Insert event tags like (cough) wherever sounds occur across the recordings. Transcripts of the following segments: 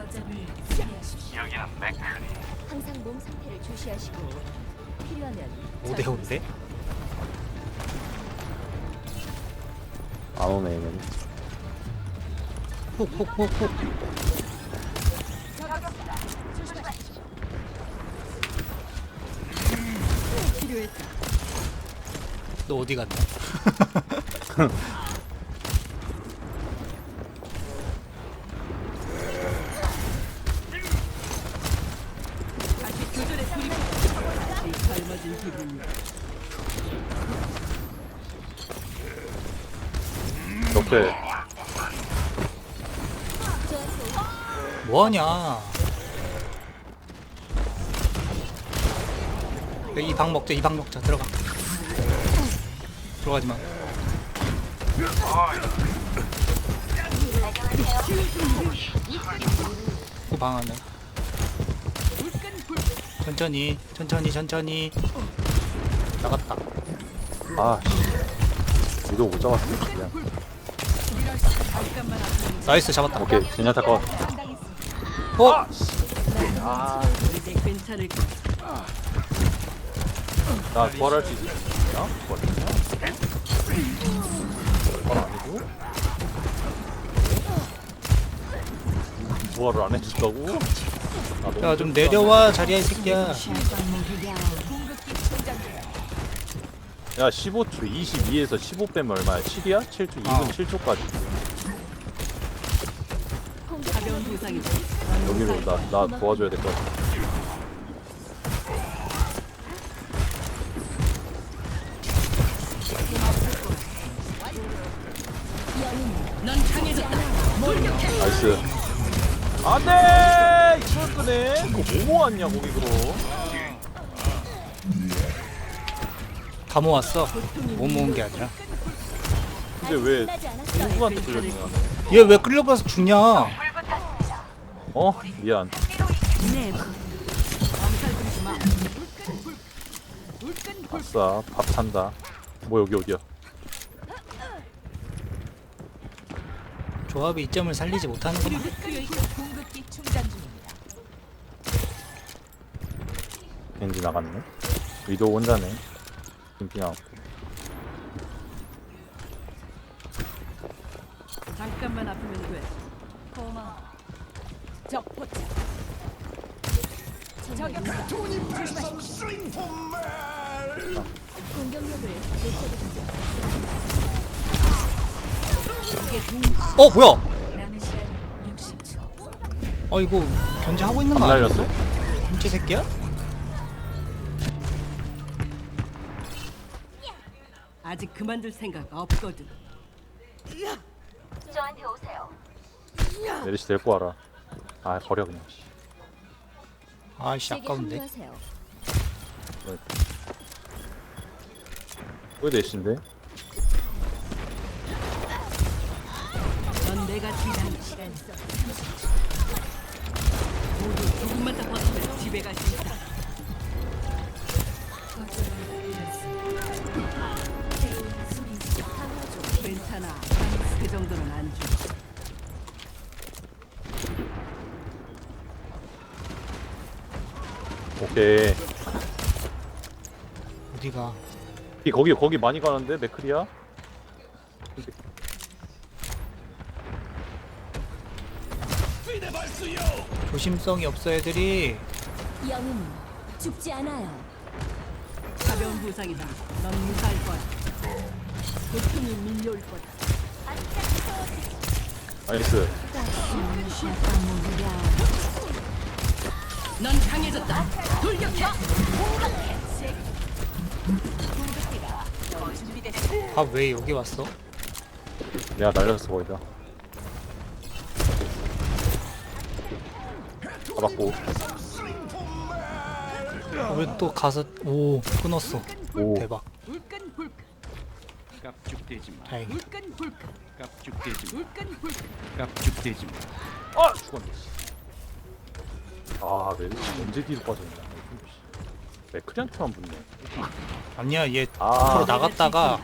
거점을 수비하십시오. 항상 몸 상태를 조시하시고 필요하면 5대 5인데? 안 오네 얘는 훅훅훅훅. 너 어디 갔냐? (laughs) 옆에 뭐하냐? 이 방 먹자 이 방 먹자. 들어가. 들어가지 마. 그방 안에. 천천히 천천히 천천히. 나갔다. 아 씨. 이거 못 잡았어 그냥 나이스 잡았다. 오케이 진야타 컷 어? 이제 괜찮을 거야. 나 부활할 수 있냐? 부활했냐? 부활 아니고? 부활을 안 해준다고? 나 너무 야 좀 내려와 자리야 이 새끼야. 야 15초 22에서 15 빼면 얼마야? 7이야? 7초 2분 어. 7초까지 가벼운 부상이다. 여기로 나, 나 도와줘야 될 것 같아 넌 강해졌다. 돌격해. 나이스 안돼! 이걸 끄네? 그거 뭐 모았냐 거기 그럼 다 모았어. 못 모은 게 아니라. 근데 왜. 누구한테 끌렸냐 얘 왜 끌려가서 죽냐? 어? 미안. 아싸 밥 산다 뭐 여기 어디야 조합이 이점을 살리지 중입니다. 겐지 나갔네 위도 혼자네 나왔고 잠깐만 아프면 돼. 고마워. 적 포착. 저격수다. 공격력을 높여드리죠. 어 뭐야? 남은 시간 60초. 어 이거 견제하고 있는 안 거 아니야? 날렸어 김치 새끼야? 아직 그만둘 생각 없거든. 저한테 오세요. 메리시 데리고 와라 아 버려 그냥 씨. 아이씨 제게 아까운데. 합류하세요. 왜 내신데? 넌 내가 뒤다는 시간 있어. 오케이 어디가? 이 거기 거기 많이 가는데 맥크리야? 조심성이 없어 애들이. 영웅은 죽지 않아요. 가벼운 부상이다. 넌 무사할 거야. 고통이 밀려올 거다. 나이스 넌 강해졌다. 돌격해. 아왜 여기 왔어? 내가 날렸어 거의 다 잡았고 왜 또 가서 오 끊었어. 오 대박. 불끈 깝죽대지 마. 다행이다. 불끈 깝죽대지 마. 불끈. 깝죽대지 마. 아! 죽었네 아 메리시 언제 뒤로 빠졌냐 맥크리한테만 붙네 아니야 얘 아. 앞으로 나갔다가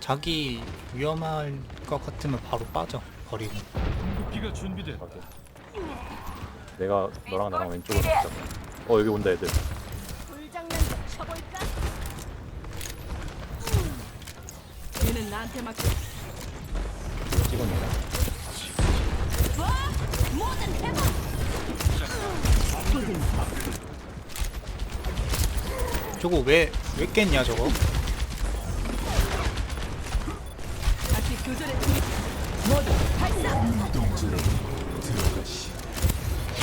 자기 위험할 것 같으면 바로 빠져 버리고. 비가 준비돼. 오케이. 내가 너랑 나랑 왼쪽으로 가자. 어 여기 온다 애들. 불장난 좀 쳐볼까? 얘는 나한테 맡겨. 찍었네. 저거 왜, 왜 깼냐, 저거?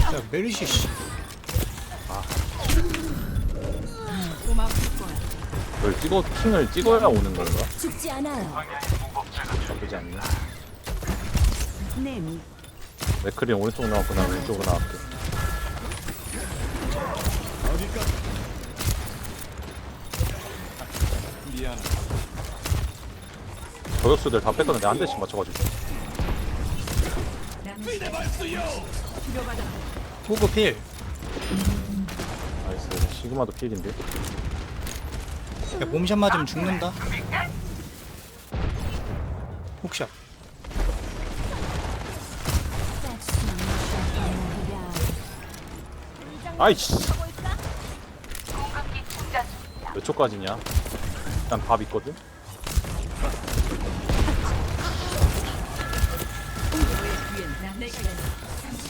야, 메르시, 씨. 널 찍어 킹을 찍어야 오는 건가? 죽지 않아요. 나쁘지 않네. 네, 맥크리 오른쪽 나왔고 난 왼쪽으로 나갈게. 미안. 저격수들 다 뺐거든. 내가 한 대씩 맞춰가지고. 호그 필. 나이스. 시그마도 필인데. 야, 몸샷 맞으면 죽는다. 혹샷. 아이씨. 몇 초까지냐? 일단 밥 있거든.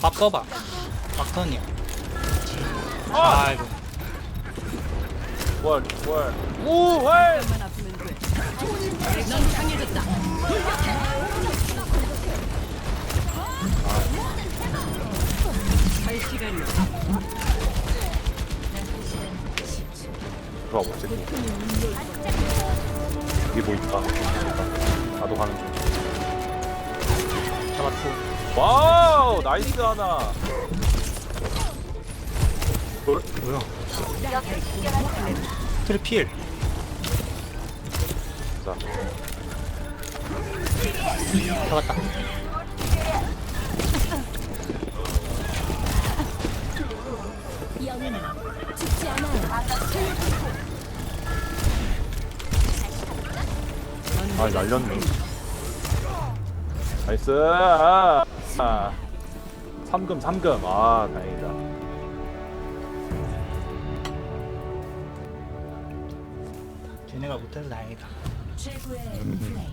밥 써봐. 막턴이야. 아이고. 월, 월. 오, 월. 넌 강해졌다. 할 시간이 없 어. 들어와 보지. 여기 뭐 있다. 나도 가는 중. 잡았고. 와우, 나이스 하나. 돌. 뭐야? 트리 필. 자, 잡았다. 아, 날렸네. 나이스. 아, 아. 3금, 3금. 아, 다행이다. 쟤네가 못해서 다행이다. 최고의 플레이.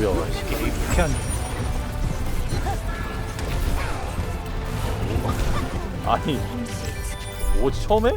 뭐야. 이게 불쾌한. 아니 오 처음에?